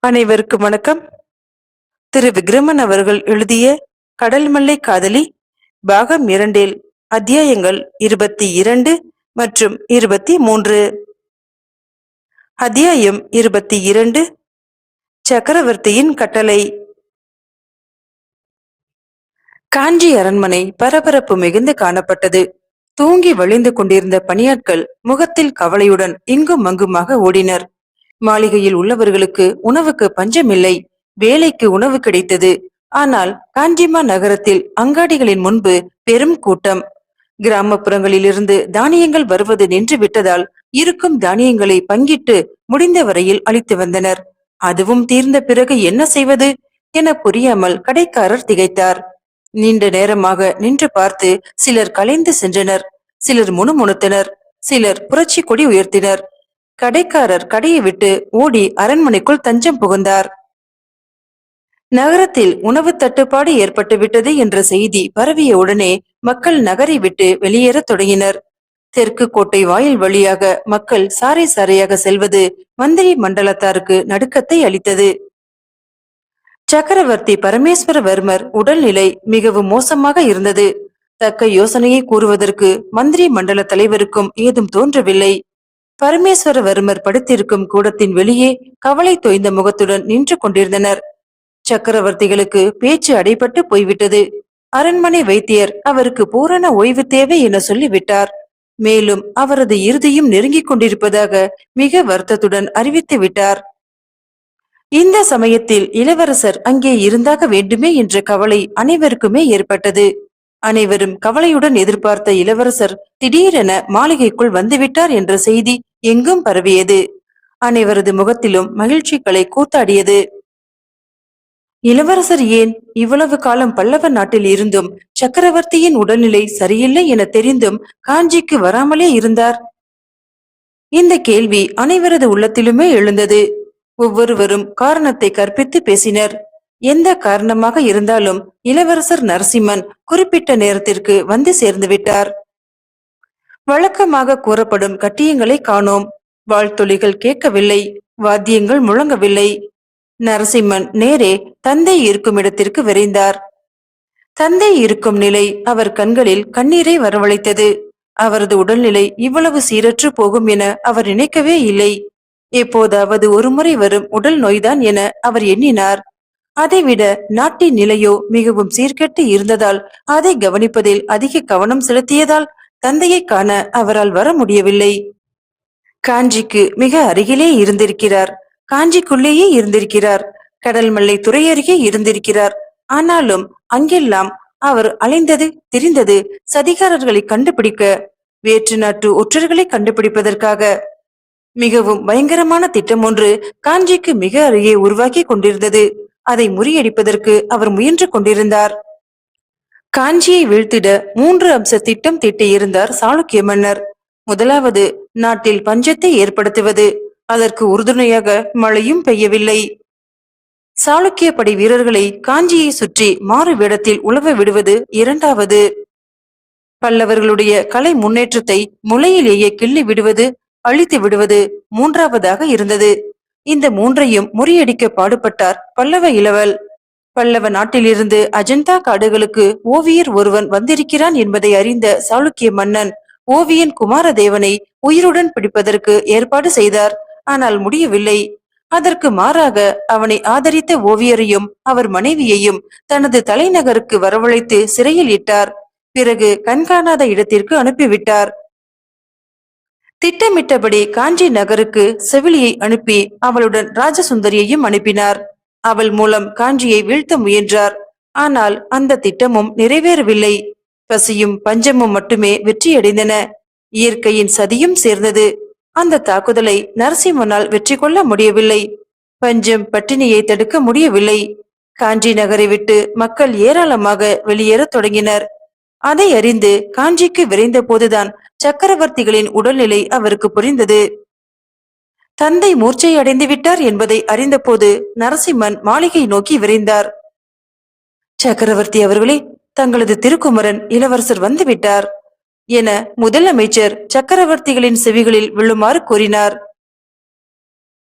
அனைவருக்கும் வணக்கம். திரு விக்ரமன் அவர்கள் எழுதிய கடல் மல்லை காதலி பாகம் இரண்டில் அத்தியாயங்கள் இருபத்தி இரண்டு மற்றும் இருபத்தி மூன்று. அத்தியாயம் இருபத்தி இரண்டு சக்கரவர்த்தியின் கட்டளை. காஞ்சி அரண்மனை பரபரப்பு மிகுந்து காணப்பட்டது. தூங்கி வழிந்து கொண்டிருந்த பணியாட்கள் முகத்தில் கவலையுடன் இங்கும் அங்குமாக ஓடினர். மாளிகையில் உள்ளவர்களுக்கு உணவுக்கு பஞ்சமில்லை. வேலைக்கு உணவு கிடைத்தது. ஆனால் காஞ்சிமா நகரத்தில் அங்காடிகளின் முன்பு பெரும் கூட்டம். கிராமப்புறங்களிலிருந்து தானியங்கள் வருவது நின்று விட்டதால் இருக்கும் தானியங்களை பங்கிட்டு முடிந்த வரையில் அளித்து வந்தனர். அதுவும் தீர்ந்த பிறகு என்ன செய்வது? என புரியாமல் கடைக்காரர் திகைத்தார். நீண்ட நேரமாக நின்று பார்த்து சிலர் கலைந்து சென்றனர். சிலர் முணுமுணுத்தனர். சிலர் புரட்சி கொடி உயர்த்தினர். கடைக்காரர் கடையை விட்டு ஓடி அரண்மனைக்குள் தஞ்சம் புகுந்தார். நகரத்தில் உணவு தட்டுப்பாடு ஏற்பட்டு விட்டது என்ற செய்தி பரவிய உடனே மக்கள் நகரை விட்டு வெளியேறத் தொடங்கினர். தெற்கு கோட்டை வாயில் வழியாக மக்கள் சாறை சாறையாக செல்வது மந்திரி மண்டலத்தாருக்கு நடுக்கத்தை அளித்தது. சக்கரவர்த்தி பரமேஸ்வரவர்மர் உடல்நிலை மிகவும் மோசமாக இருந்தது. தக்க யோசனையை கூறுவதற்கு மந்திரி மண்டல தலைவருக்கும் ஏதும் தோன்றவில்லை. பரமேஸ்வரவர்மர் படுத்திருக்கும் கூடத்தின் வெளியே கவலை தோய்ந்த முகத்துடன் நின்று கொண்டிருந்தனர். சக்கரவர்த்திகளுக்கு பேச்சு அடைபட்டு போய்விட்டது. அரண்மனை வைத்தியர் அவருக்கு பூரண ஓய்வு தேவை என சொல்லிவிட்டார். மேலும் அவரது இறுதியும் நெருங்கிக் கொண்டிருப்பதாக மிக வருத்தத்துடன் அறிவித்து விட்டார். இந்த சமயத்தில் இளவரசர் அங்கே இருந்தாக வேண்டுமே என்ற கவலை அனைவருக்குமே ஏற்பட்டது. அனைவரும் கவலையுடன் எதிர்பார்த்த இளவரசர் திடீரென மாளிகைக்குள் வந்துவிட்டார் என்ற செய்தி எங்கும் பரவியது. அனைவரது முகத்திலும் மகிழ்ச்சிகளை கூத்தாடியது. இளவரசர் ஏன் இவ்வளவு காலம் பல்லவ நாட்டில் இருந்தும் சக்கரவர்த்தியின் உடல்நிலை சரியில்லை என தெரிந்தும் காஞ்சிக்கு வராமலே இருந்தார்? இந்த கேள்வி அனைவரது உள்ளத்திலுமே எழுந்தது. ஒவ்வொருவரும் காரணத்தை கற்பித்து பேசினர். எந்த காரணமாக இருந்தாலும் இளவரசர் நரசிம்மன் குறிப்பிட்ட நேரத்திற்கு வந்து சேர்ந்து விட்டார். வழக்கமாக கூறப்படும் கட்டியங்களை காணோம். வாழ்த்தொலிகள் கேட்கவில்லை வாத்தியங்கள் முழங்கவில்லை. நரசிம்மன் நேரே தந்தை இருக்கும் இடத்திற்கு விரைந்தார். தந்தை இருக்கும் நிலை அவர் கண்களில் கண்ணீரை வரவழைத்தது. அவரது உடல்நிலை இவ்வளவு சீரற்று போகும் என அவர் நினைக்கவே இல்லை. எப்போதாவது ஒருமுறை வரும் உடல் நோய்தான் என அவர் எண்ணினார். அதைவிட நாட்டின் நிலையோ மிகவும் சீர்கெட்டு இருந்ததால் அதை கவனிப்பதில் அதிக கவனம் செலுத்தியதால் தந்தையை காண அவரால் வர முடியவில்லை. காஞ்சிக்கு மிக அருகிலே இருந்திருக்கிறார். காஞ்சிக்குள்ளேயே இருந்திருக்கிறார். கடல் மல்லை துறை அருகே இருந்திருக்கிறார். ஆனாலும் அங்கெல்லாம் அவர் அலைந்தது திரிந்தது சதிகாரர்களை கண்டுபிடிக்க வேற்று நாட்டு ஒற்றர்களை கண்டுபிடிப்பதற்காக. மிகவும் பயங்கரமான திட்டம் ஒன்று காஞ்சிக்கு மிக அருகே உருவாக்கி கொண்டிருந்தது. அதை முறியடிப்பதற்கு அவர் முயன்று கொண்டிருந்தார். காஞ்சியை வீழ்த்திட மூன்று அம்ச திட்டம் தீட்டியிருந்தார் சாளுக்கிய மன்னர் முதலாவது நாட்டில் பஞ்சத்தை ஏற்படுத்துவது. அதற்கு உறுதுணையாக மழையும் பெய்யவில்லை. சாளுக்கிய படை வீரர்களை காஞ்சியை சுற்றி மாறு வேடத்தில் உழவ விடுவது இரண்டாவது. பல்லவர்களுடைய கலை முன்னேற்றத்தை முளையிலேயே கிள்ளி விடுவது அழித்து விடுவது மூன்றாவதாக இருந்தது. இந்த மூன்றையும் முறியடிக்க பாடுபட்டார் பல்லவ இளவல். பல்லவ நாட்டிலிருந்து அஜந்தா காடுகளுக்கு ஓவியர் ஒருவன் வந்திருக்கிறான் என்பதை அறிந்த சாளுக்கிய மன்னன் ஓவியன் குமாரதேவனை உயிருடன் பிடிப்பதற்கு ஏற்பாடு செய்தார். ஆனால் முடியவில்லை. அதற்கு மாறாக அவனை ஆதரித்த ஓவியரையும் அவர் மனைவியையும் தனது தலைநகருக்கு வரவழைத்து சிறையில் இட்டார். பிறகு கண்காணாத இடத்திற்கு அனுப்பிவிட்டார். திட்டமிட்டபடி காஞ்சி நகருக்கு செவிலியை அனுப்பி அவளுடன் ராஜசுந்தரியையும் அனுப்பினார். அவள் மூலம் காஞ்சியை வீழ்த்த முயன்றார். ஆனால் அந்த திட்டமும் நிறைவேறவில்லை. பசியும் பஞ்சமும் மட்டுமே வெற்றியடைந்தன. இயற்கையின் சதியும் சேர்ந்தது. அந்த தாக்குதலை நரசிம்மனால் வெற்றி கொள்ள முடியவில்லை. பஞ்சம் பட்டினியை தடுக்க முடியவில்லை. காஞ்சி நகரை விட்டு மக்கள் ஏராளமாக வெளியேறத் தொடங்கினர். அதை அறிந்து காஞ்சிக்கு விரைந்த போதுதான் சக்கரவர்த்திகளின் உடல்நிலை அவருக்கு புரிந்தது. தந்தை மூர்ச்சை அடைந்து விட்டார் என்பதை அறிந்தபோது நரசிம்மன் மாளிகை நோக்கி விரைந்தார். சக்கரவர்த்தி அவர்களே தங்களது திருக்குமரன் இளவரசர் வந்துவிட்டார் என முதலமைச்சர் சக்கரவர்த்திகளின் செவிகளில் விழுமாறு கூறினார்.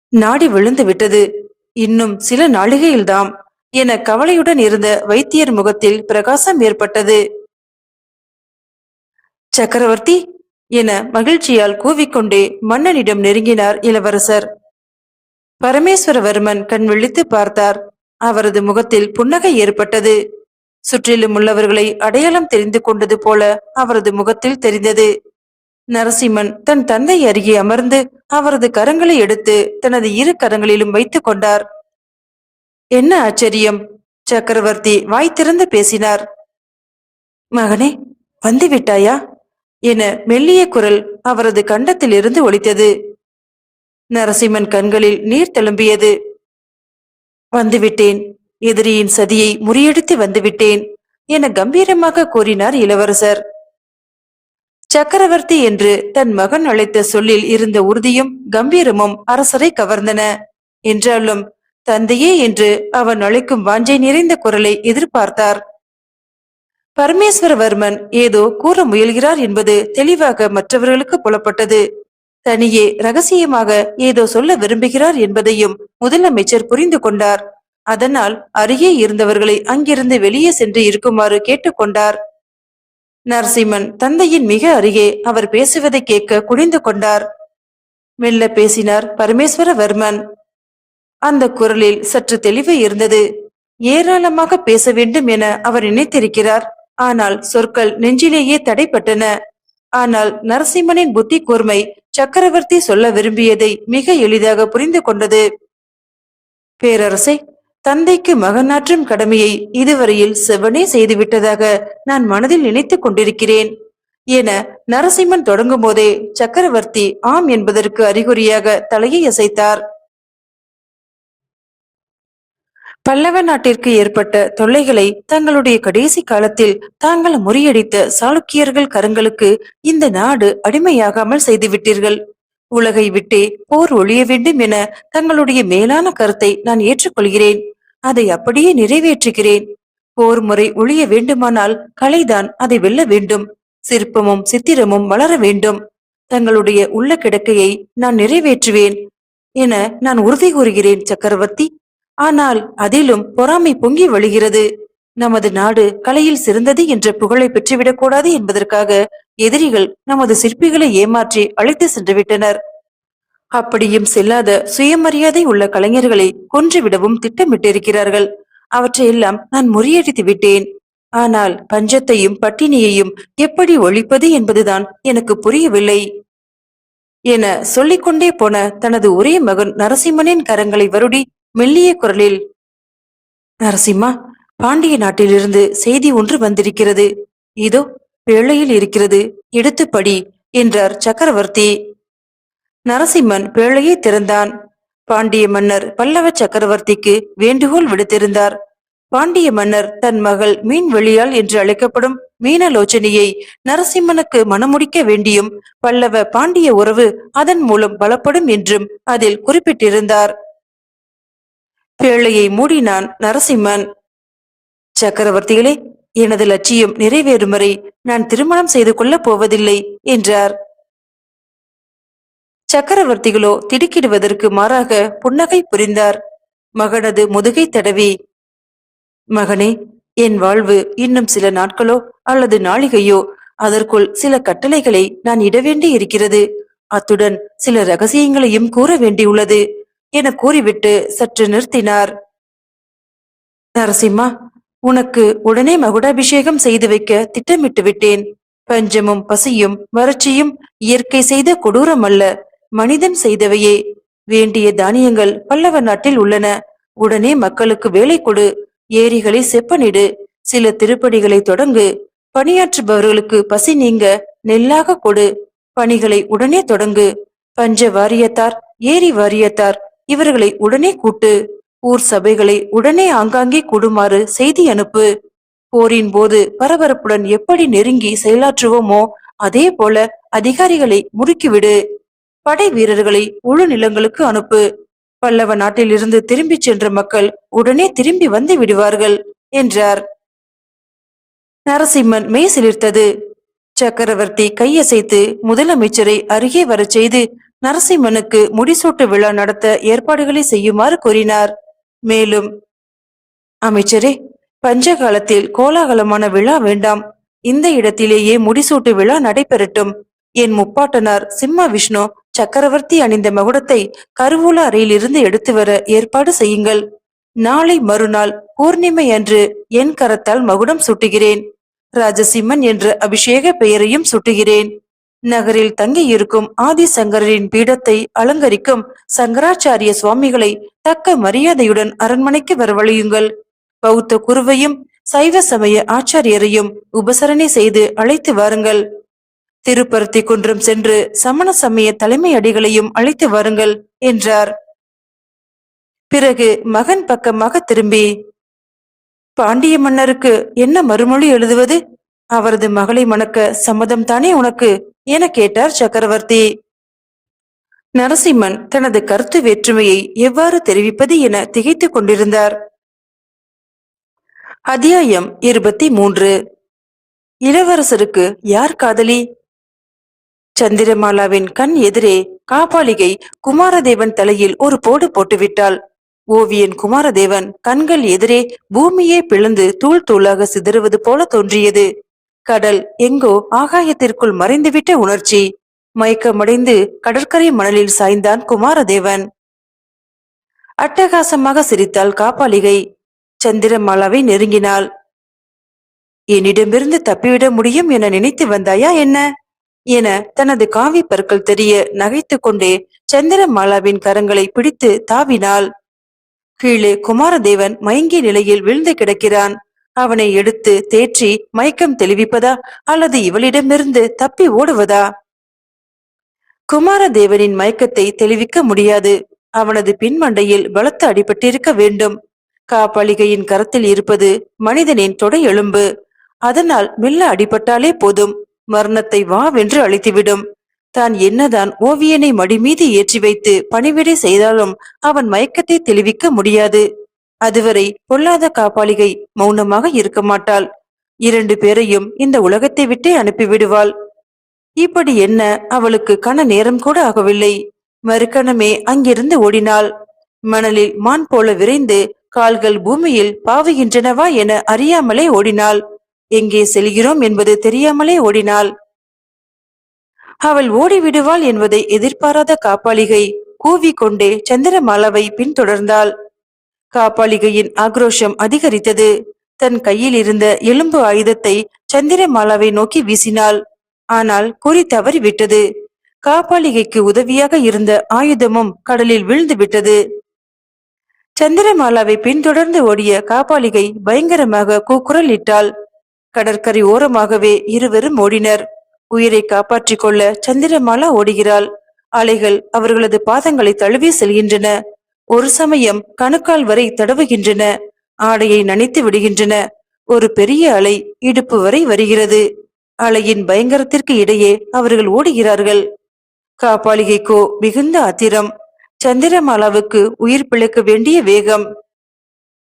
நாடி விழுந்து விட்டது. இன்னும் சில நாளிகையில்தாம் என கவலையுடன் இருந்த வைத்தியர் முகத்தில் பிரகாசம் ஏற்பட்டது. சக்கரவர்த்தி என மகிழ்ச்சியால் கூவிக்கொண்டே மன்னனிடம் நெருங்கினார் இளவரசர். பரமேஸ்வரவர்மன் கண் விழித்து பார்த்தார். அவரது முகத்தில் புன்னகை ஏற்பட்டது. சுற்றிலும் உள்ளவர்களை அடையாளம் தெரிந்து கொண்டது போல அவரது முகத்தில் தெரிந்தது. நரசிம்மன் தன் தந்தை அருகே அமர்ந்து அவரது கரங்களை எடுத்து தனது இரு கரங்களிலும் வைத்துக் கொண்டார். என்ன ஆச்சரியம்? சக்கரவர்த்தி வாய் திறந்து பேசினார். மகனே வந்து விட்டாயா என மெல்லிய குரல் அவரது கண்டத்திலிருந்து ஒலித்தது. நரசிம்மன் கண்களில் நீர் தழும்பியது வந்துவிட்டேன். எதிரியின் சதியை முறியடித்து வந்துவிட்டேன் என கம்பீரமாக கூறினார் இளவரசர். சக்கரவர்த்தி என்று தன் மகன் அழைத்த சொல்லில் இருந்த உறுதியும் கம்பீரமும் அரசரை கவர்ந்தன. என்றாலும் தந்தையே என்று அவன் அழைக்கும் வாஞ்சை நிறைந்த குரலை எதிர்பார்த்தார். பரமேஸ்வரவர்மன் ஏதோ கூற முயல்கிறார் என்பது தெளிவாக மற்றவர்களுக்கு புலப்பட்டது. தனியே ரகசியமாக ஏதோ சொல்ல விரும்புகிறார் என்பதையும் முதலமைச்சர் புரிந்து கொண்டார். அதனால் அருகே இருந்தவர்களை அங்கிருந்து வெளியே சென்று இருக்குமாறு கேட்டுக்கொண்டார். நரசிம்மன் தந்தையின் மிக அருகே அவர் பேசுவதை கேட்க குனிந்து கொண்டார். மெல்ல பேசினார் பரமேஸ்வரவர்மன். அந்த குரலில் சற்று தெளிவு இருந்தது. ஏராளமாக பேச வேண்டும் என அவர் நினைத்திருக்கிறார். ஆனால் சொற்கள் நெஞ்சிலேயே தடைப்பட்டன. ஆனால் நரசிம்மனின் புத்தி கூர்மை சக்கரவர்த்தி சொல்ல விரும்பியதை மிக எளிதாக புரிந்து கொண்டது. பேரரசை தந்தைக்கு மகனாற்றும் கடமையை இதுவரையில் செவனே செய்துவிட்டதாக நான் மனதில் நினைத்துக் கொண்டிருக்கிறேன். என நரசிம்மன் தொடங்கும் போதே சக்கரவர்த்தி ஆம் என்பதற்கு அறிகுறியாக தலையை அசைத்தார். பல்லவ நாட்டிற்கு ஏற்பட்ட தொல்லைகளை தங்களுடைய கடைசி காலத்தில் தாங்கள் முறியடித்த சாளுக்கியர்கள் கரங்களுக்கு இந்த நாடு அடிமையாகாமல் செய்துவிட்டீர்கள். உலகை விட்டே போர் ஒழிய வேண்டும் என தங்களுடைய மேலான கருத்தை நான் ஏற்றுக்கொள்கிறேன். அதை அப்படியே நிறைவேற்றுகிறேன். போர் முறை ஒழிய வேண்டுமானால் கலைதான் அதை வெல்ல வேண்டும். சிற்பமும் சித்திரமும் வளர வேண்டும். தங்களுடைய உள்ள கிடக்கையை நான் நிறைவேற்றுவேன் என நான் உறுதி கூறுகிறேன் சக்கரவர்த்தி. ஆனால் அதிலும் பொறாமை பொங்கி வழிகிறது. நமது நாடு கலையில் சிறந்தது என்ற புகழை பெற்றுவிடக் கூடாது என்பதற்காக எதிரிகள் நமது சிற்பிகளை ஏமாற்றி அழைத்து சென்று விட்டனர் அப்படியும் செல்லாத சுயமரியாதை உள்ள கலைஞர்களை கொன்றுவிடவும் திட்டமிட்டிருக்கிறார்கள். அவற்றையெல்லாம் நான் முறியடித்து விட்டேன். ஆனால் பஞ்சத்தையும் பட்டினியையும் எப்படி ஒழிப்பது என்பதுதான் எனக்கு புரியவில்லை. என சொல்லிக்கொண்டே போன தனது ஒரே மகன் நரசிம்மனின் கரங்களை வருடி மெல்லிய குரலில் நரசிம்மா பாண்டிய நாட்டிலிருந்து செய்தி ஒன்று வந்திருக்கிறது. இதோ பேழையில் இருக்கிறது. எடுத்து படி என்றார் சக்கரவர்த்தி. நரசிம்மன் பேழையை திறந்தான். பாண்டிய மன்னர் பல்லவ சக்கரவர்த்திக்கு வேண்டுகோள் விடுத்திருந்தார். பாண்டிய மன்னர் தன் மகள் மீன் வெளியால் என்று அழைக்கப்படும் மீனலோச்சனையை நரசிம்மனுக்கு மணமுடிக்க வேண்டியும் பல்லவ பாண்டிய உறவு அதன் மூலம் பலப்படும் என்றும் அதில் குறிப்பிட்டிருந்தார். பேழையை மூடினான் நரசிம்மன். சக்கரவர்த்திகளே எனது லட்சியம் நிறைவேறும் வரை நான் திருமணம் செய்து கொள்ளப் போவதில்லை என்றார். சக்கரவர்த்திகளோ திடுக்கிடுவதற்கு மாறாக புன்னகை புரிந்தார். மகனது முதுகை தடவி மகனே என் வாழ்வு இன்னும் சில நாட்களோ அல்லது நாளிகையோ அதற்குள் சில கட்டளைகளை நான் இட வேண்டி இருக்கிறது அத்துடன் சில ரகசியங்களையும் கூற வேண்டியுள்ளது. என கூறிவிட்டு சற்று நிறுத்தினார். நரசிம்மா உனக்கு உடனே மகுடாபிஷேகம் செய்து வைக்க திட்டமிட்டு விட்டேன். பஞ்சமும் பசியும் வறட்சியும் இயற்கை செய்த கொடூரம் அல்ல மனிதன் செய்தவையே. வேண்டிய தானியங்கள் பல்லவ நாட்டில் உள்ளன. உடனே மக்களுக்கு வேலை கொடு. ஏரிகளை செப்பனிடு. சில திருப்பணிகளை தொடங்கு. பணியாற்றுபவர்களுக்கு பசி நீங்க நெல்லாக கொடு. பணிகளை உடனே தொடங்கு. பஞ்ச வாரியத்தார் ஏரி வாரியத்தார் இவர்களை உடனே கூட்டு ஊர் சபைகளை உடனே ஆங்காங்கே கூடுமாறு செய்தி அனுப்பு. போரின் போது பரபரப்புடன் எப்படி நெருங்கி செயலாற்றுவோமோ அதே போல அதிகாரிகளை முறுக்கிவிடு படை வீரர்களை உழு நிலங்களுக்கு அனுப்பு. பல்லவ நாட்டில் இருந்து திரும்பிச் சென்ற மக்கள் உடனே திரும்பி வந்து விடுவார்கள் என்றார். நரசிம்மன் மெய் சிலிர்த்தது. சக்கரவர்த்தி கையசைத்து முதலமைச்சரை அருகே வரச் செய்து நரசிம்மனுக்கு முடிசூட்டு விழா நடத்த ஏற்பாடுகளை செய்யுமாறு கூறினார். மேலும் அமைச்சரே பஞ்சகாலத்தில் கோலாகலமான விழா வேண்டாம். இந்த இடத்திலேயே முடிசூட்டு விழா நடைபெறட்டும் என் முப்பாட்டனார் சிம்ம விஷ்ணு சக்கரவர்த்தி அணிந்த மகுடத்தை கருவூல அறையிலிருந்து எடுத்து வர ஏற்பாடு செய்யுங்கள். நாளை மறுநாள் பூர்ணிமை அன்று என் கரத்தால் மகுடம் சுட்டுகிறேன். ராஜசிம்மன் என்ற அபிஷேக பெயரையும் சுட்டுகிறேன். நகரில் தங்கியிருக்கும் ஆதிசங்கரின் பீடத்தை அலங்கரிக்கும் சங்கராச்சாரிய சுவாமிகளை தக்க மரியாதையுடன் அரண்மனைக்கு வரவழையுங்கள். பௌத்த குருவையும் சைவ சமய ஆச்சாரியரையும் உபசரணை செய்து அழைத்து வாருங்கள். திருப்பருத்தி குன்றம் சென்று சமண சமய தலைமை அடிகளையும் அழைத்து வாருங்கள் என்றார். பிறகு மகன் பக்கமாக திரும்பி பாண்டிய மன்னருக்கு என்ன மறுமொழி எழுதுவது? அவரது மகளை மணக்க சம்மதம் தானே உனக்கு? என கேட்டார் சக்கரவர்த்தி. நரசிம்மன் தனது கருத்து வேற்றுமையை எவ்வாறு தெரிவிப்பது என திகைத்துக் கொண்டிருந்தார். அத்தியாயம் இருபத்தி மூன்று. இளவரசருக்கு யார் காதலி? சந்திரமாலாவின் கண் எதிரே காபாலிகை குமாரதேவன் தலையில் ஒரு போடு போட்டுவிட்டாள். ஓவியன் குமாரதேவன் கண்கள் எதிரே பூமியே பிளந்து தூள் தூளாக சிதறுவது போல தோன்றியது. கடல் எங்கோ ஆகாயத்திற்குள் மறைந்துவிட்ட உணர்ச்சி. மயக்கமடைந்து கடற்கரை மணலில் சாய்ந்தான் குமாரதேவன். அட்டகாசமாக சிரித்தாள் காப்பாளிகை. சந்திரமாலாவை நெருங்கினாள். என்னிடமிருந்து தப்பிவிட முடியும் என நினைத்து வந்தாயா என்ன என தனது காவி பற்கள் தெரிய நகைத்துக் கொண்டே சந்திரமாலாவின் கரங்களை பிடித்து தாவினாள். கீழே குமாரதேவன் மயங்கிய நிலையில் விழுந்து கிடக்கிறான். அவனை எடுத்து தேற்றி மயக்கம் தெளிவிப்பதா அல்லது இவளிடமிருந்து தப்பி ஓடுவதா? குமாரதேவனின் மயக்கத்தை தெளிவிக்க முடியாது. அவனது பின்மண்டையில் பலத்த அடிபட்டிருக்க வேண்டும். காப்பாளிகையின் கரத்தில் இருப்பது மனிதனின் தொடை எலும்பு. அதனால் மெல்ல அடிபட்டாலே போதும். மரணத்தை வாவென்று அழித்துவிடும். தான் என்னதான் ஓவியனை மடிமீது ஏற்றி வைத்து பணிவிடை செய்தாலும் அவன் மயக்கத்தை தெளிவிக்க முடியாது. அதுவரை பொல்லாத காப்பாளிகை மௌனமாக இருக்க மாட்டாள். இரண்டு பேரையும் இந்த உலகத்தை விட்டே அனுப்பிவிடுவாள் இப்படி என்ன அவளுக்கு கன நேரம் கூட ஆகவில்லை. மறுக்கணமே அங்கிருந்து ஓடினாள். மணலில் மான் போல விரைந்து கால்கள் பூமியில் பாவுகின்றனவா என அறியாமலே ஓடினாள். எங்கே செல்கிறோம் என்பது தெரியாமலே ஓடினாள். அவள் ஓடிவிடுவாள் என்பதை எதிர்பாராத காப்பாளிகை கூவிக்கொண்டே சந்திரமாலாவை பின்தொடர்ந்தாள். காப்பாளிகையின் ஆக்ரோஷம் அதிகரித்தது. தன் கையில் இருந்த எலும்பு ஆயுதத்தை சந்திரமாலாவை நோக்கி வீசினாள். ஆனால் குறி தவறி விட்டது காப்பாளிகைக்கு உதவியாக இருந்த ஆயுதமும் கடலில் விழுந்து விட்டது. சந்திரமாலாவை பின்தொடர்ந்து ஓடிய காப்பாளிகை பயங்கரமாக கூக்குரல் இட்டாள் கடற்கரை ஓரமாகவே இருவரும் ஓடினர். உயிரை காப்பாற்றிக் கொள்ள சந்திரமாலா ஓடுகிறாள். அலைகள் அவர்களது பாதங்களை தழுவி செல்கின்றன. ஒரு சமயம் கணுக்கால் வரை தடவுகின்றன. ஆடையை நனைத்து விடுகின்றன. ஒரு பெரிய அலை இடுப்பு வரை வருகிறது. அலையின் பயங்கரத்திற்கு இடையே அவர்கள் ஓடுகிறார்கள். காப்பாளிகைக்கோ மிகுந்த ஆத்திரம். சந்திரமாலாவுக்கு உயிர் பிழைக்க வேண்டிய வேகம்.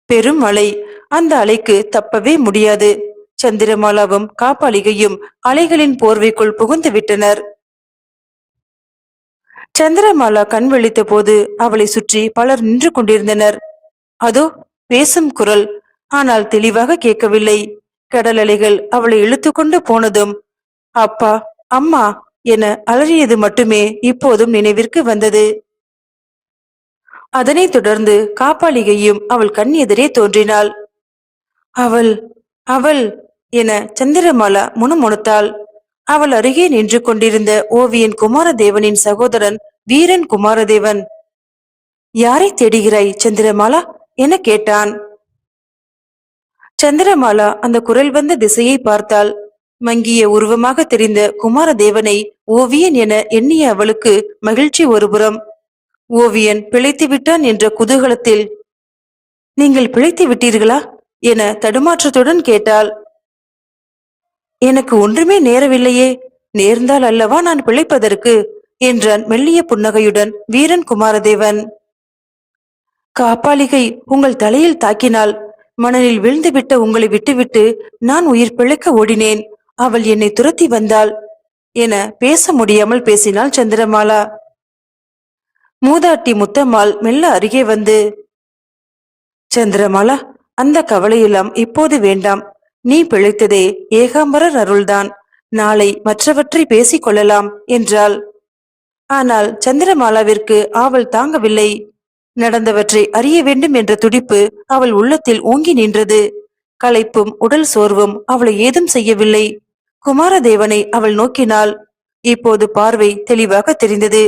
பெரும் அலை. அந்த அலைக்கு தப்பவே முடியாது. சந்திரமாலாவும் காப்பாளிகையும் அலைகளின் போர்வைக்குள் புகுந்து விட்டனர். சந்திரமாலா கண் விழித்த போது அவளை சுற்றி பலர் நின்று கொண்டிருந்தனர். அதோ பேசும் குரல். ஆனால் தெளிவாக கேட்கவில்லை. கடல் அலைகள் அவளை இழுத்துக்கொண்டு போனதும் அப்பா அம்மா என அலறியது மட்டுமே இப்போதும் நினைவிற்கு வந்தது. அதனைத் தொடர்ந்து காப்பாளிகையும் அவள் கண் எதிரே தோன்றினாள். அவள் அவள் என சந்திரமாலா முணுமுணுத்தாள். அவள் அருகே நின்று கொண்டிருந்த ஓவியன் குமாரதேவனின் சகோதரன் வீரன் குமாரதேவன். யாரை தேடுகிறாய் சந்திரமாலா? என கேட்டான். சந்திரமாலா அந்த குரல் வந்த திசையை பார்த்தாள். மங்கிய உருவமாக தெரிந்த குமாரதேவனை ஓவியன் என எண்ணிய அவளுக்கு மகிழ்ச்சி ஒருபுறம் ஓவியன் பிழைத்து விட்டான் என்ற குதூகலத்தில் நீங்கள் பிழைத்து விட்டீர்களா? என தடுமாற்றத்துடன் கேட்டாள். எனக்கு ஒன்றுமே நேரவில்லையே. நேர்ந்தால் அல்லவா நான் பிழைப்பதற்கு? என்றான் மெல்லிய புன்னகையுடன் வீரன் குமாரதேவன். காப்பாளிகை உங்கள் தலையில் தாக்கினாள் மணலில் விழுந்துவிட்ட உங்களை விட்டுவிட்டு நான் உயிர் பிழைக்க ஓடினேன். அவள் என்னை துரத்தி வந்தாள். என பேச முடியாமல் பேசினாள் சந்திரமாலா. மூதாட்டி முத்தம்மாள் மெல்ல அருகே வந்து சந்திரமாலா அந்த கவலையெல்லாம் இப்போது வேண்டாம். நீ பிழைத்ததே ஏகாம்பரர் அருள்தான். நாளை மற்றவற்றை பேசிக் கொள்ளலாம் என்றாள். ஆனால் சந்திரமாலாவிற்கு ஆவல் தாங்கவில்லை. நடந்தவற்றை அறிய வேண்டும் என்ற துடிப்பு அவள் உள்ளத்தில் ஓங்கி நின்றது. களைப்பும் உடல் சோர்வும் அவளை ஏதும் செய்யவில்லை. குமாரதேவனை அவள் நோக்கினாள். இப்போது பார்வை தெளிவாக தெரிந்தது.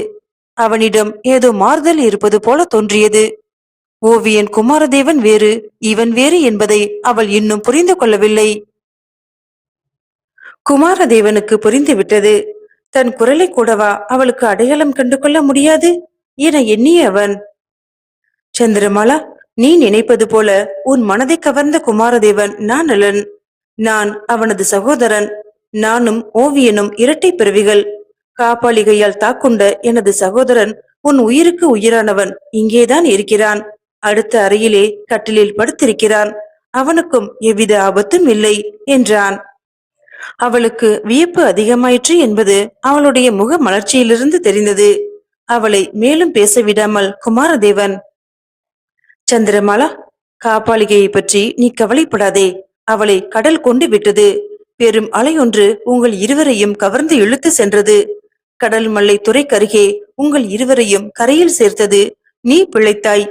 அவனிடம் ஏதோ மாறுதல் இருப்பது போல தோன்றியது. ஓவியன் குமாரதேவன் வேறு இவன் வேறு என்பதை அவள் இன்னும் புரிந்து கொள்ளவில்லை. குமாரதேவனுக்கு புரிந்துவிட்டது தன் குரலை கூடவா அவளுக்கு அடையாளம் கண்டு கொள்ள முடியாது என எண்ணிய அவன். சந்திரமாலா நீ நினைப்பது போல உன் மனதை கவர்ந்த குமாரதேவன் நான் அலன் நான் அவனது சகோதரன். நானும் ஓவியனும் இரட்டை பிறவிகள். காப்பாளிகையால் தாக்குண்ட எனது சகோதரன் உன் உயிருக்கு உயிரானவன். இங்கேதான் இருக்கிறான். அடுத்த அறையிலே கட்டிலில் படுத்திருக்கிறான். அவனுக்கும் எவ்வித ஆபத்தும் இல்லை என்றான். அவளுக்கு வியப்பு அதிகமாயிற்று என்பது அவளுடைய முக மலர்ச்சியிலிருந்து தெரிந்தது. அவளை மேலும் பேச விடாமல் குமாரதேவன் சந்திரமாலா காப்பாளிகையை பற்றி நீ கவலைப்படாதே. அவளை கடல் கொண்டு விட்டது. பெரும் அலையொன்று உங்கள் இருவரையும் கவர்ந்து இழுத்து சென்றது. கடல் மல்லை துறைக்கருகே உங்கள் இருவரையும் கரையில் சேர்த்தது. நீ பிழைத்தாய்.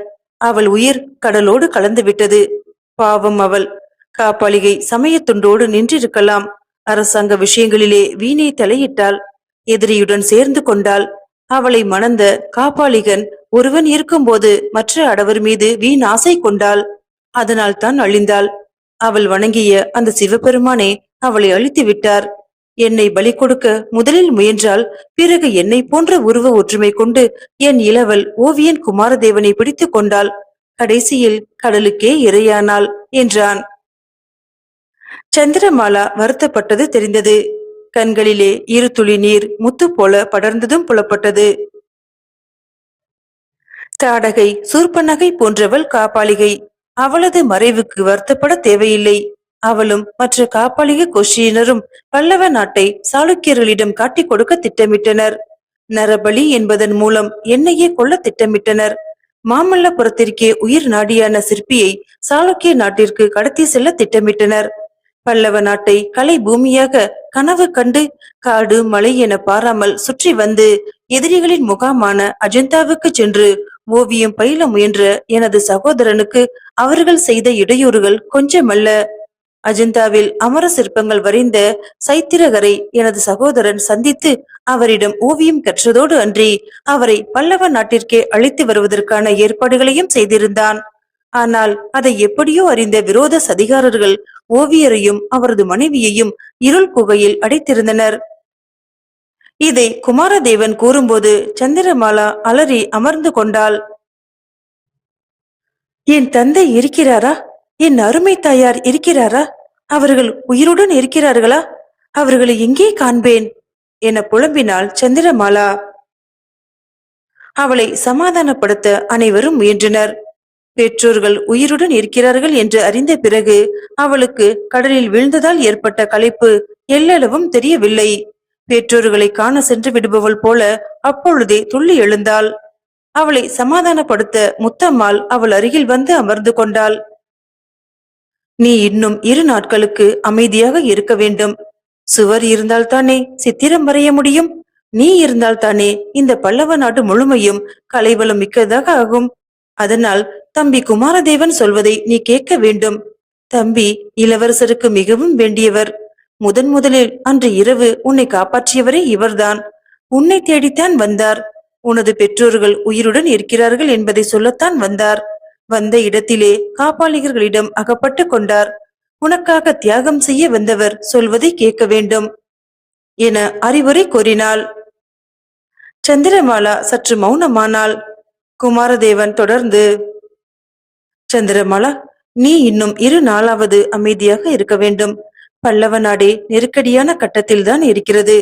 அவள் உயிர் கடலோடு கலந்து விட்டது. பாவம் அவள். காப்பாளிகை சமயத்துண்டோடு நின்றிருக்கலாம். அரசாங்க விஷயங்களிலே வீணை தலையிட்டாள். எதிரியுடன் சேர்ந்து கொண்டாள். அவளை மணந்த காப்பாளிகன் ஒருவன் இருக்கும்போது மற்ற அடவர் மீது வீண் ஆசை கொண்டாள். அதனால் தான் அழிந்தாள். அவள் வணங்கிய அந்த சிவபெருமானே அவளை அழித்து விட்டார் என்னை பலி கொடுக்க முதலில் முயன்றால் பிறகு என்னை போன்ற உருவ ஒற்றுமை கொண்டு என் இளவல் ஓவியன் குமாரதேவனை பிடித்துக் கொண்டாள் கடைசியில் கடலுக்கே இரையானாள் என்றான். சந்திரமாலா வருத்தப்பட்டது தெரிந்தது. கண்களிலே இரு துளி நீர் முத்து போல படர்ந்ததும் புலப்பட்டது. தாடகை சூர்பனகை போன்றவள் காப்பாளிகை. அவளது மறைவுக்கு வருத்தப்பட தேவையில்லை. அவளும் மற்ற காப்பாளிக கோஷியினரும் பல்லவ நாட்டை சாளுக்கியர்களிடம் காட்டிக் கொடுக்க திட்டமிட்டனர். நரபலி என்பதன் மூலம் என்னையே கொல்ல திட்டமிட்டனர். மாமல்லபுரத்திற்கே உயிர் நாடியான சிற்பியை சாளுக்கிய நாட்டிற்கு கடத்தி செல்ல திட்டமிட்டனர். பல்லவ நாட்டை கலை பூமியாக கனவு கண்டு காடு மலை என பாராமல் சுற்றி வந்து எதிரிகளின் முகாமான அஜந்தாவுக்கு சென்று ஓவியம் பயில முயன்ற எனது சகோதரனுக்கு அவர்கள் செய்த இடையூறுகள் கொஞ்சமல்ல. அஜந்தாவில் அமர சிற்பங்கள் வரைந்த சைத்திரகரை எனது சகோதரன் சந்தித்து அவரிடம் ஓவியம் கற்றதோடு அன்றி அவரை பல்லவ நாட்டிற்கே அழைத்து வருவதற்கான ஏற்பாடுகளையும் செய்திருந்தான். ஆனால் அதை எப்படியோ அறிந்த விரோத சதிகாரர்கள் ஓவியரையும் அவரது மனைவியையும் இருள் குகையில் அடைத்திருந்தனர். இதை குமாரதேவன் கூறும்போது சந்திரமாலா அலறி அமர்ந்து கொண்டாள். என் தந்தை இருக்கிறாரா? என் அருமை தாயார் இருக்கிறாரா? அவர்கள் உயிருடன் இருக்கிறார்களா? அவர்களை எங்கே காண்பேன்? என புலம்பினாள் சந்திரமாலா. அவளை சமாதானப்படுத்த அனைவரும் முயன்றனர். பெற்றோர்கள் உயிருடன் இருக்கிறார்கள் என்று அறிந்த பிறகு அவளுக்கு கடலில் விழுந்ததால் ஏற்பட்ட களைப்பு எல்லளவும் தெரியவில்லை. பெற்றோர்களை காண சென்று விடுபவள் போல அப்பொழுதே துள்ளி எழுந்தாள். அவளை சமாதானப்படுத்த முத்தம்மாள் அவள் அருகில் வந்து அமர்ந்து கொண்டாள். நீ இன்னும் இரு நாட்களுக்கு அமைதியாக இருக்க வேண்டும். சுவர் இருந்தால்தானே சித்திரம் வரைய முடியும்? நீ இருந்தால்தானே இந்த பல்லவ நாடு முழுமையும் கலைவளம் மிக்கதாக ஆகும். அதனால் தம்பி குமாரதேவன் சொல்வதை நீ கேட்க வேண்டும். தம்பி இளவரசருக்கு மிகவும் வேண்டியவர். முதன் முதலில் அன்று இரவு உன்னை காப்பாற்றியவரே இவர்தான். உன்னை தேடித்தான் வந்தார். உனது பெற்றோர்கள் உயிருடன் இருக்கிறார்கள் என்பதை சொல்லத்தான் வந்தார். வந்த இடத்திலே காப்பாளிகர்களிடம் அகப்பட்டு கொண்டார். உனக்காக தியாகம் செய்ய வந்தவர் சொல்வதை கேட்க வேண்டும் என அறிவுரை கூறினாள். சந்திரமாலா சற்று மௌனமானாள். குமாரதேவன் தொடர்ந்து சந்திரமாலா நீ இன்னும் இரு நாளாவது அமைதியாக இருக்க வேண்டும். பல்லவ நாடே நெருக்கடியான கட்டத்தில் தான் இருக்கிறது.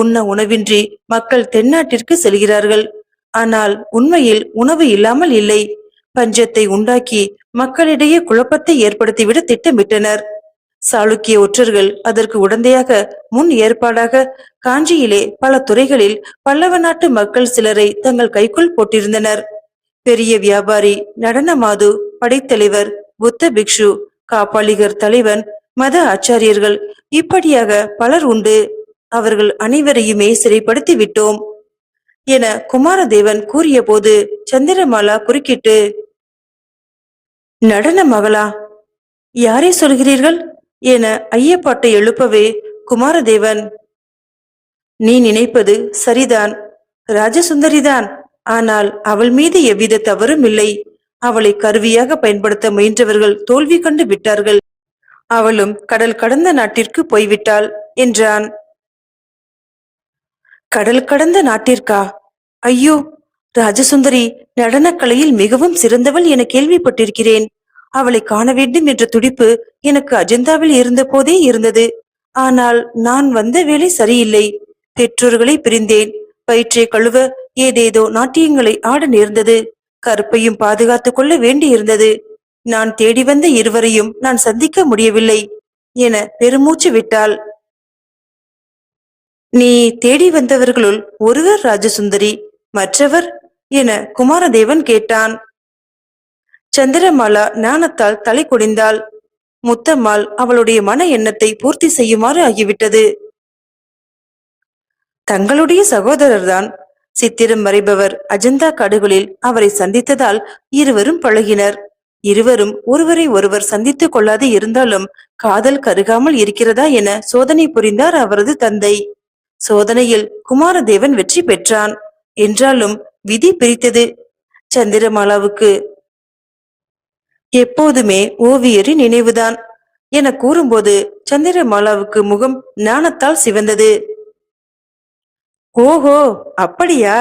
உண்ண உணவின்றி மக்கள் தென்னாட்டிற்கு செல்கிறார்கள். ஆனால் உண்மையில் உணவு இல்லாமல் இல்லை. பஞ்சத்தை உண்டாக்கி மக்களிடையே குழப்பத்தை ஏற்படுத்திவிட திட்டமிட்டனர். சாளுக்கிய ஒற்றர்கள் அதற்கு உடந்தையாக முன் ஏற்பாடாக காஞ்சியிலே பல துறைகளில் பல்லவ நாட்டு மக்கள் சிலரை தங்கள் கைக்குள் போட்டிருந்தனர். பெரிய வியாபாரி நடனமாது படைத்தலைவர் புத்த பிக்ஷு காப்பாளிகர் தலைவன் மத ஆச்சாரியர்கள் இப்படியாக பலர் உண்டு. அவர்கள் அனைவரையுமே சிறைப்படுத்தி விட்டோம். என குமாரதேவன் கூறியபோது சந்திரமாலா குறுக்கிட்டு நடன மகளா? யாரை சொல்கிறீர்கள்? என ஐயப்பாட்டை எழுப்பவே குமாரதேவன். நீ நினைப்பது சரிதான். ராஜசுந்தரிதான். ஆனால் அவள் மீது எவ்வித தவறும் இல்லை. அவளை கருவியாக பயன்படுத்த முயன்றவர்கள் தோல்வி கண்டு விட்டார்கள். அவளும் கடல் கடந்த நாட்டிற்கு போய்விட்டாள் என்றான். கடல் கடந்த நாட்டிற்கா? ஐயோ ராஜசுந்தரி நடனக்கலையில் மிகவும் சிறந்தவள் என கேள்விப்பட்டிருக்கிறேன். அவளை காண வேண்டும் என்ற துடிப்பு எனக்கு அஜந்தாவில் இருந்த போதே இருந்தது. ஆனால் நான் வந்த வேலை சரியில்லை. பெற்றோர்களை பிரிந்தேன். வயிற்றை கழுவ ஏதேதோ நாட்டியங்களை ஆட நேர்ந்தது. கருப்பையும் பாதுகாத்துக் கொள்ள வேண்டியிருந்தது. நான் தேடி வந்த இருவரையும் நான் சந்திக்க முடியவில்லை என பெருமூச்சு விட்டாள். நீ தேடி வந்தவர்களுள் ஒருவர் ராஜசுந்தரி மற்றவர் என குமாரதேவன் கேட்டான். சந்திரமாலா ஞானத்தால் தலை குடிந்தாள் முத்தம்மாள் அவளுடைய மன எண்ணத்தை பூர்த்தி செய்யுமாறு ஆகிவிட்டது. தங்களுடைய சகோதரர்தான் சித்திரம் வரைபவர் அஜந்தா காடுகளில் அவரை சந்தித்ததால் இருவரும் பழகினர். இருவரும் ஒருவரை ஒருவர் சந்தித்துக் கொள்ளாது இருந்தாலும் காதல் கருகாமல் இருக்கிறதா என சோதனை புரிந்தார் அவரது தந்தை. சோதனையில் குமாரதேவன் வெற்றி பெற்றான். என்றாலும் விதி பிரித்தது. சந்திரமாலாவுக்கு எப்போதுமே ஓவியரின் நினைவுதான் என கூறும்போது சந்திரமாலாவுக்கு முகம் ஞானத்தால் சிவந்தது. ஓஹோ அப்படியா?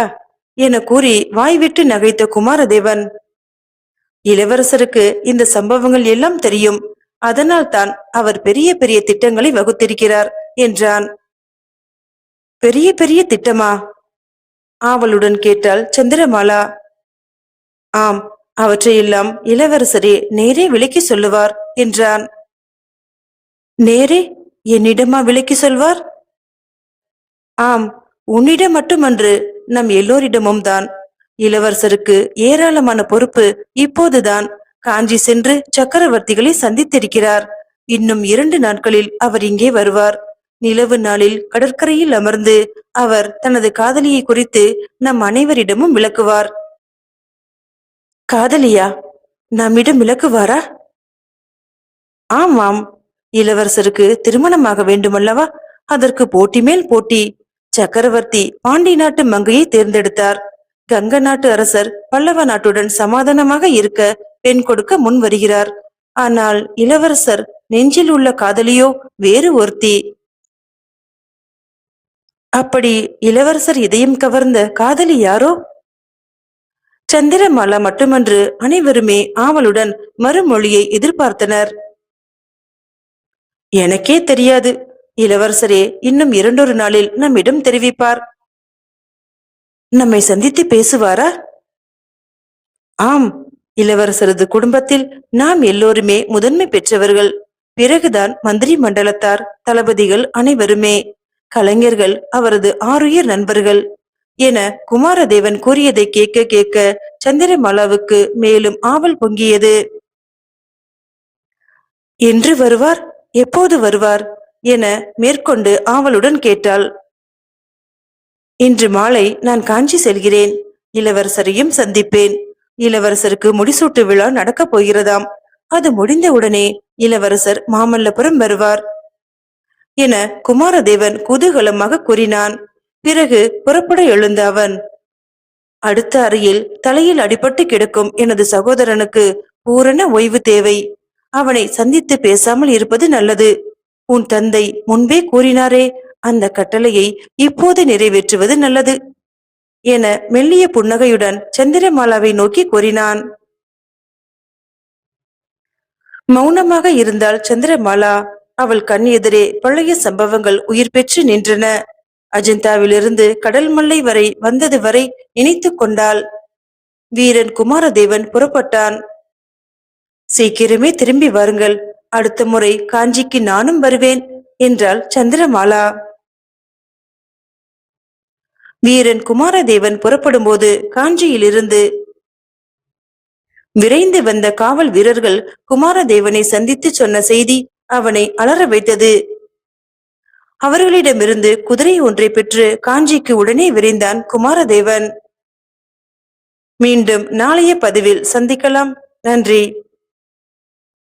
என கூறி வாய்விட்டு நகைத்த குமாரதேவன் இளவரசருக்கு இந்த சம்பவங்கள் எல்லாம் தெரியும். அதனால் தான் அவர் பெரிய பெரிய திட்டங்களை வகுத்திருக்கிறார் என்றான். பெரிய பெரிய திட்டமா? ஆவலுடன் கேட்டாள் சந்திரமாலா ஆம் அவற்றையெல்லாம் இளவரசரே நேரே விளக்கி சொல்லுவார் என்றான். நேரே? என்னிடமா விளக்கி சொல்வார்? ஆம் உன்னிடம் மட்டுமன்று நம் எல்லோரிடமும் தான். இளவரசருக்கு ஏராளமான பொறுப்பு இப்போதுதான். காஞ்சி சென்று சக்கரவர்த்திகளை சந்தித்திருக்கிறார். இன்னும் இரண்டு நாட்களில் அவர் இங்கே வருவார். நிலவு நாளில் கடற்கரையில் அமர்ந்து அவர் தனது காதலியை குறித்து நம் அனைவரிடமும் விளக்குவார். காதலியா நம்மிடம் விளக்குவாரா? ஆமாம் இளவரசருக்கு திருமணமாக வேண்டுமல்லவா? அதற்கு போட்டி மேல் போட்டி. சக்கரவர்த்தி பாண்டி நாட்டு மங்கையை தேர்ந்தெடுத்தார். கங்க நாட்டு அரசர் பல்லவ நாட்டுடன் சமாதானமாக இருக்க பெண் கொடுக்க முன் வருகிறார் ஆனால் இளவரசர் நெஞ்சில் உள்ள காதலியோ வேறு ஒருத்தி. அப்படி இளவரசர் இதயம் கவர்ந்த காதலி யாரோ? சந்திரமாலா மட்டுமன்று அனைவருமே ஆவலுடன் மறுமொழியை எதிர்பார்த்தனர். எனக்கே தெரியாது இளவரசரே இன்னும் இரண்டொரு நாளில் நம்மிடம் தெரிவிப்பார். நம்மை சந்தித்து பேசுவாரா? ஆம் இளவரசரது குடும்பத்தில் நாம் எல்லோருமே முதன்மை பெற்றவர்கள். பிறகுதான் மந்திரி மண்டலத்தார் தளபதிகள் அனைவருமே. கலைஞர்கள் அவரது ஆறுயிர் நண்பர்கள் என குமாரதேவன் கூறியதை கேட்க கேட்க சந்திரமாலாவுக்கு மேலும் ஆவல் பொங்கியது. என்று வருவார்? எப்போது வருவார் என மேற்கொண்டு ஆவலுடன் கேட்டாள். இன்று மாலை நான் காஞ்சி செல்கிறேன். இளவரசரையும் சந்திப்பேன். இளவரசருக்கு முடிசூட்டு விழா நடக்கப் போகிறதாம். அது முடிந்தவுடனே இளவரசர் மாமல்லபுரம் வருவார். என குமாரதேவன் குதூகலமாக கூறினான். பிறகு புறப்பட எழுந்த அவன் அடுத்த அறையில் தலையில் அடிபட்டு கிடக்கும் எனது சகோதரனுக்கு பூரண ஓய்வு தேவை. அவனை சந்தித்து பேசாமல் இருப்பது நல்லது. உன் தந்தை முன்பே கூறினாரே அந்த கட்டளையை இப்போது நிறைவேற்றுவது நல்லது என மெல்லிய புன்னகையுடன் சந்திரமாலாவை நோக்கி கூறினான். மௌனமாக இருந்தால் சந்திரமாலா அவள் கண் எதிரே பழைய சம்பவங்கள் உயிர் பெற்று நின்றன. அஜந்தாவிலிருந்து கடல் மல்லை வரை வந்தது வரை நினைத்து கொண்டாள். வீரன் குமாரதேவன் புறப்பட்டான். சீக்கிரமே திரும்பி வாருங்கள். அடுத்த முறை காஞ்சிக்கு நானும் வருவேன் என்றாள் சந்திரமாலா. வீரன் குமாரதேவன் புறப்படும்போது காஞ்சியிலிருந்து விரைந்து வந்த காவல் வீரர்கள் குமாரதேவனை சந்தித்து சொன்ன செய்தி அவனை அலற வைத்தது. அவர்களிடமிருந்து குதிரை ஒன்றை பெற்று காஞ்சிக்கு உடனே விரைந்தான் குமாரதேவன். மீண்டும் நாளைய பதிவில் சந்திக்கலாம். நன்றி.